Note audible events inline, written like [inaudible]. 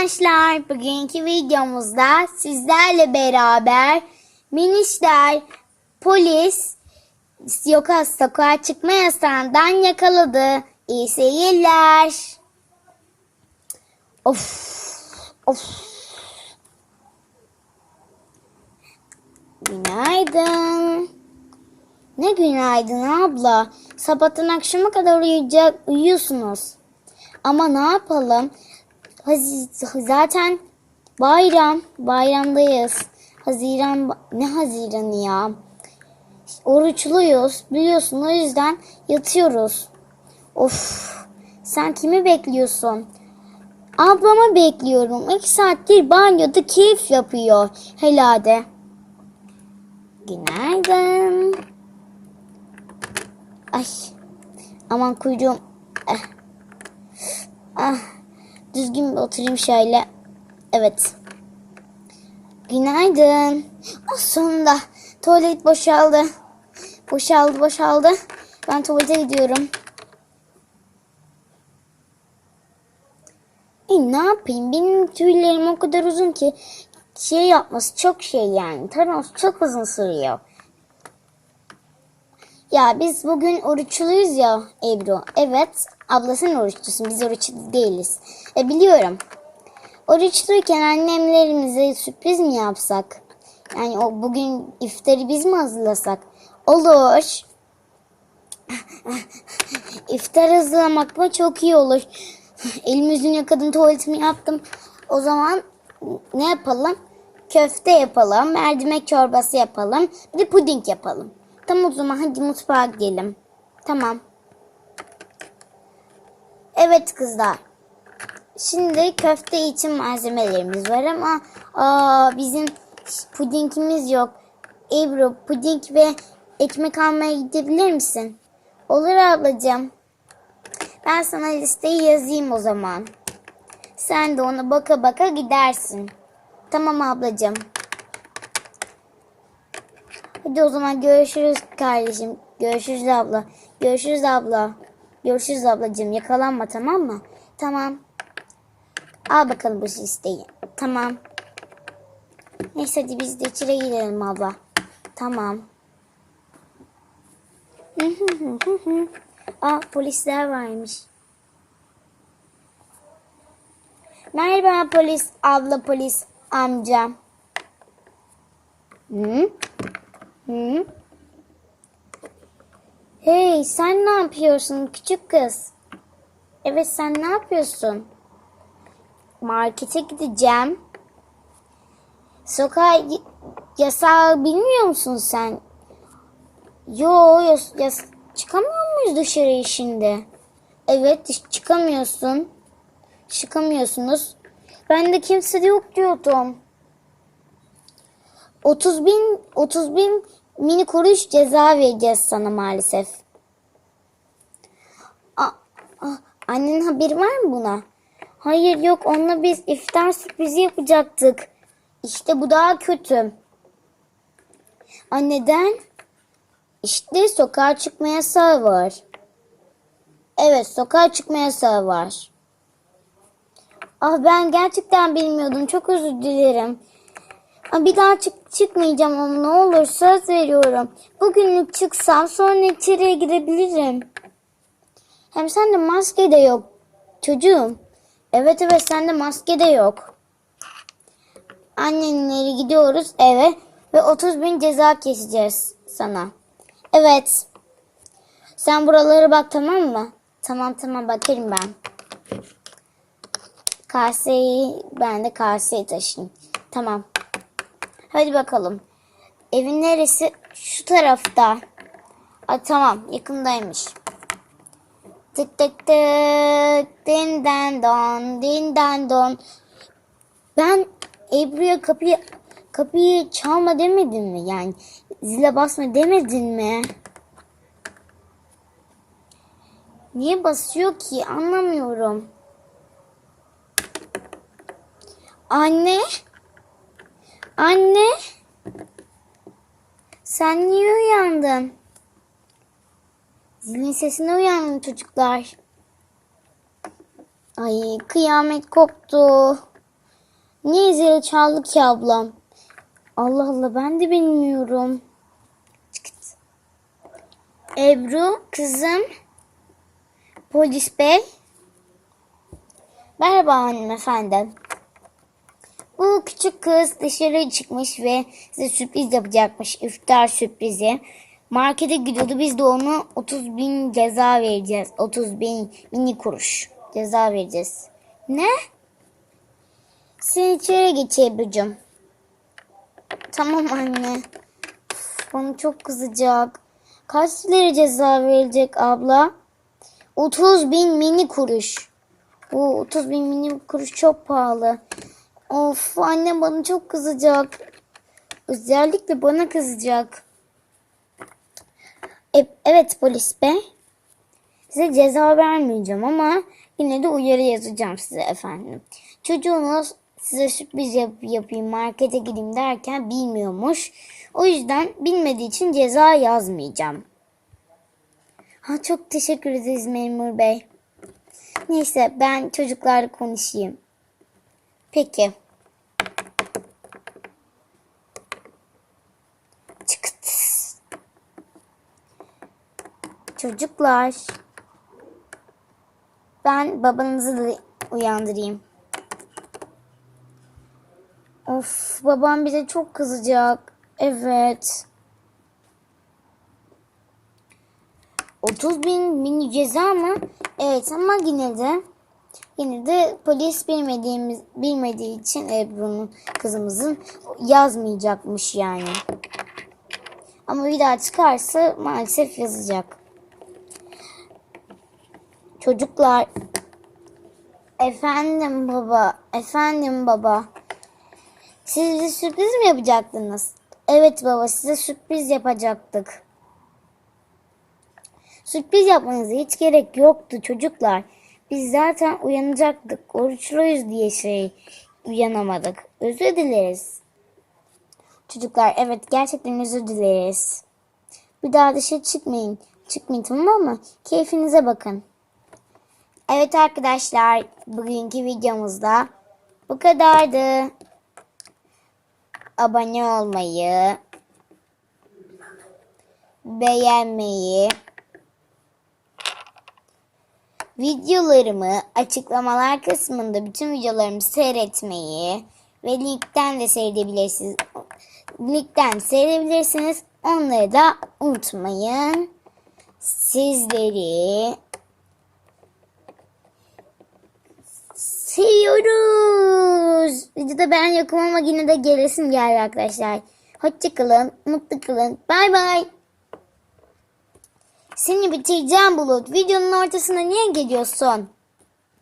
arkadaşlar. Bugünkü videomuzda sizlerle beraber minişler polis yoka sokağa çıkma yasağından yakaladı. İyi seyirler. Of. Of. Günaydın. Ne günaydın abla. Sabahtan akşama kadar uyuyacak, uyuyorsunuz. Ama ne yapalım? Zaten bayram, bayramdayız. Haziran, ne Haziran'ı ya? Oruçluyuz biliyorsun o yüzden yatıyoruz. Of, sen kimi bekliyorsun? Ablamı bekliyorum. İki saattir banyoda keyif yapıyor. Helade. Günaydın. Ay, aman kuyruğum. Eh. Ah, düzgün bir oturayım şöyle. Evet. Günaydın. Oh, sonunda tuvalet boşaldı. Boşaldı, boşaldı. Ben tuvalete gidiyorum. E, ne yapayım? Benim tüylerim o kadar uzun ki şey yapması çok şey yani. Taraması çok uzun sürüyor. Ya biz bugün oruçluyuz ya Ebru. Evet abla sen oruçlusun biz oruçlu değiliz. E biliyorum. Oruçluyken annemlerimize sürpriz mi yapsak? Yani o bugün iftarı biz mi hazırlasak? Olur. [laughs] İftar hazırlamak mı çok iyi olur. Elim yüzünü yıkadım tuvaletimi yaptım. O zaman ne yapalım? Köfte yapalım, mercimek çorbası yapalım, bir de puding yapalım. Tamam o zaman hadi mutfağa gidelim. Tamam. Evet kızlar. Şimdi köfte için malzemelerimiz var ama aa, bizim pudingimiz yok. Ebru puding ve ekmek almaya gidebilir misin? Olur ablacığım. Ben sana listeyi yazayım o zaman. Sen de ona baka baka gidersin. Tamam ablacığım. Hadi o zaman görüşürüz kardeşim. Görüşürüz abla. Görüşürüz abla. Görüşürüz ablacığım. Yakalanma tamam mı? Tamam. Al bakalım bu listeyi. Tamam. Neyse hadi biz de içeri girelim abla. Tamam. [laughs] Aa polisler varmış. Merhaba polis abla polis amca. Hı? Hı? Hey sen ne yapıyorsun küçük kız? Evet sen ne yapıyorsun? Markete gideceğim. Sokağa yasağı bilmiyor musun sen? Yo yas, yas çıkamıyor muyuz dışarıya şimdi? Evet çıkamıyorsun. Çıkamıyorsunuz. Ben de kimse de yok diyordum. 30 bin, 30 bin mini kuruş ceza vereceğiz sana maalesef. Aa, aa, annenin haberi var mı buna? Hayır yok onunla biz iftar sürprizi yapacaktık. İşte bu daha kötü. Aa, neden? İşte sokağa çıkma yasağı var. Evet sokağa çıkma yasağı var. Ah ben gerçekten bilmiyordum. Çok özür dilerim. Bir daha çık çıkmayacağım ama ne olur söz veriyorum. Bugünlük çıksam sonra içeriye girebilirim. Hem sende maske de yok. Çocuğum. Evet evet sende maske de yok. Annenleri gidiyoruz eve ve 30 bin ceza keseceğiz sana. Evet. Sen buralara bak tamam mı? Tamam tamam bakarım ben. Kaseyi ben de kaseyi taşıyayım. Tamam. Hadi bakalım. Evin neresi? Şu tarafta. Aa, tamam yakındaymış. Tık tık tık. Din den don. Din den don. Ben Ebru'ya kapıyı kapıyı çalma demedim mi? Yani zile basma demedin mi? Niye basıyor ki? Anlamıyorum. Anne? Anne? Sen niye uyandın? Zilin sesine uyandım çocuklar. Ay kıyamet koptu. Niye zil çaldı ki ablam? Allah Allah ben de bilmiyorum. Ebru kızım. Polis bey. Merhaba hanımefendi. Bu küçük kız dışarı çıkmış ve size sürpriz yapacakmış. iftar sürprizi. Markete gidiyordu. Biz de ona 30 bin ceza vereceğiz. 30 bin mini kuruş ceza vereceğiz. Ne? Sen içeri geç Ebru'cum. Tamam anne. Bana çok kızacak. Kaç lira ceza verecek abla? 30 bin mini kuruş. Bu 30 bin mini kuruş çok pahalı. Of annem bana çok kızacak. Özellikle bana kızacak. E- evet polis bey. Size ceza vermeyeceğim ama yine de uyarı yazacağım size efendim. Çocuğunuz size sürpriz yap- yapayım markete gideyim derken bilmiyormuş. O yüzden bilmediği için ceza yazmayacağım. Ha çok teşekkür ederiz memur bey. Neyse ben çocuklarla konuşayım. Peki. Çocuklar. Ben babanızı da uyandırayım. Of babam bize çok kızacak. Evet. 30 bin mini ceza mı? Evet ama yine de yine de polis bilmediğimiz bilmediği için Ebru'nun kızımızın yazmayacakmış yani. Ama bir daha çıkarsa maalesef yazacak. Çocuklar efendim baba efendim baba siz bize sürpriz mi yapacaktınız? Evet baba size sürpriz yapacaktık. Sürpriz yapmanıza hiç gerek yoktu çocuklar. Biz zaten uyanacaktık. Oruçluyuz diye şey uyanamadık. Özür dileriz. Çocuklar evet gerçekten özür dileriz. Bir daha dışarı çıkmayın. Çıkmayın tamam mı? Keyfinize bakın. Evet arkadaşlar bugünkü videomuzda bu kadardı. Abone olmayı, beğenmeyi, videolarımı açıklamalar kısmında bütün videolarımı seyretmeyi ve linkten de seyredebilirsiniz. Linkten seyredebilirsiniz. Onları da unutmayın. Sizleri seviyoruz. Videoda ben yokum ama yine de gelesim geldi arkadaşlar. Hoşçakalın, mutlu kalın. Bay bay. Seni bitireceğim Bulut. Videonun ortasına niye geliyorsun?